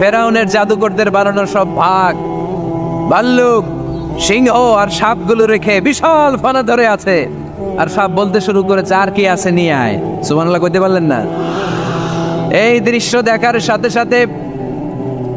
ফেরাউনের জাদুকরদের বানানো সব ভাগ। ভাল্লুক সিংহ আর সাপগুলো রেখে বিশাল ফানা ধরে আছে। আর সাপ বলতে শুরু করেছে, আর কি আছে নিয়ে আয়। সুবহানাল্লাহ কইতে পারলেন না। এই দৃশ্য দেখার সাথে সাথে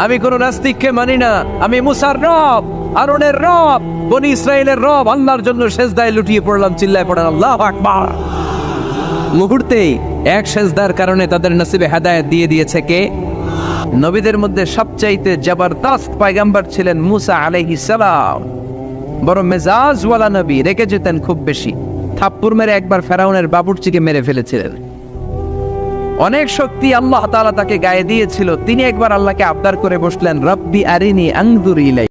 আমি কোন নাস্তিককে মানি না। আমি মুসার রব, আরনের রব, বনি ইসরায়েলের রব। আল্লাহর জন্য সেজদায় লুটিয়ে পড়লাম, চিল্লায় পড়েন আল্লাহ আকবার। মুহূর্তেই এক সেজদার কারণে তাদের নসিবে হেদায়ত দিয়ে দিয়েছে কে? নবীদের মধ্যে সবচাইতে জবরদস্ত পয়গাম্বর ছিলেন মুসা আলাইহিস সালাম। বড় মেজাজওয়ালা নবী রেখে যেতেন খুব বেশি। থাপ্পুর মেরে একবার ফেরাউনের বাবুরচিকে মেরে ফেলেছিলেন। অনেক শক্তি আল্লাহ তালা তাকে গায়ে দিয়েছিল। তিনি একবার আল্লাহকে আবদার করে বসলেন, রব্বি আরিনি আংদুর ইলাই